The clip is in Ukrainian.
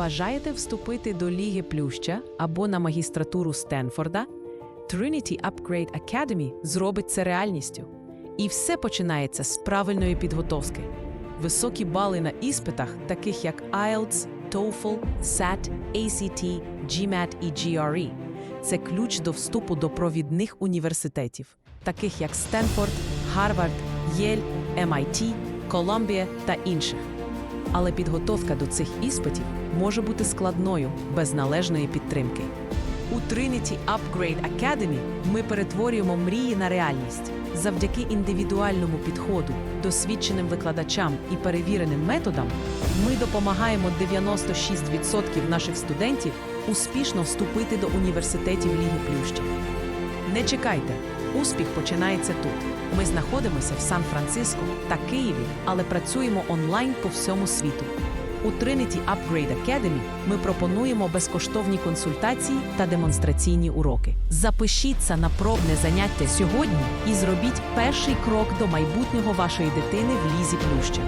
Бажаєте вступити до Ліги Плюща або на магістратуру Стенфорда? Trinity Upgrade Academy зробить це реальністю. І все починається з правильної підготовки. Високі бали на іспитах, таких як IELTS, TOEFL, SAT, ACT, GMAT і GRE. Це ключ до вступу до провідних університетів, таких як Стенфорд, Гарвард, Єль, MIT, Колумбія та інших. Але підготовка до цих іспитів може бути складною без належної підтримки. У Trinity Upgrade Academy ми перетворюємо мрії на реальність завдяки індивідуальному підходу, досвідченим викладачам і перевіреним методам. Ми допомагаємо 96% наших студентів успішно вступити до університетів Ліги Плюща. Не чекайте, успіх починається тут. Ми знаходимося в Сан-Франциско та Києві, але працюємо онлайн по всьому світу. У Trinity Upgrade Academy ми пропонуємо безкоштовні консультації та демонстраційні уроки. Запишіться на пробне заняття сьогодні і зробіть перший крок до майбутнього вашої дитини в лізі плюща.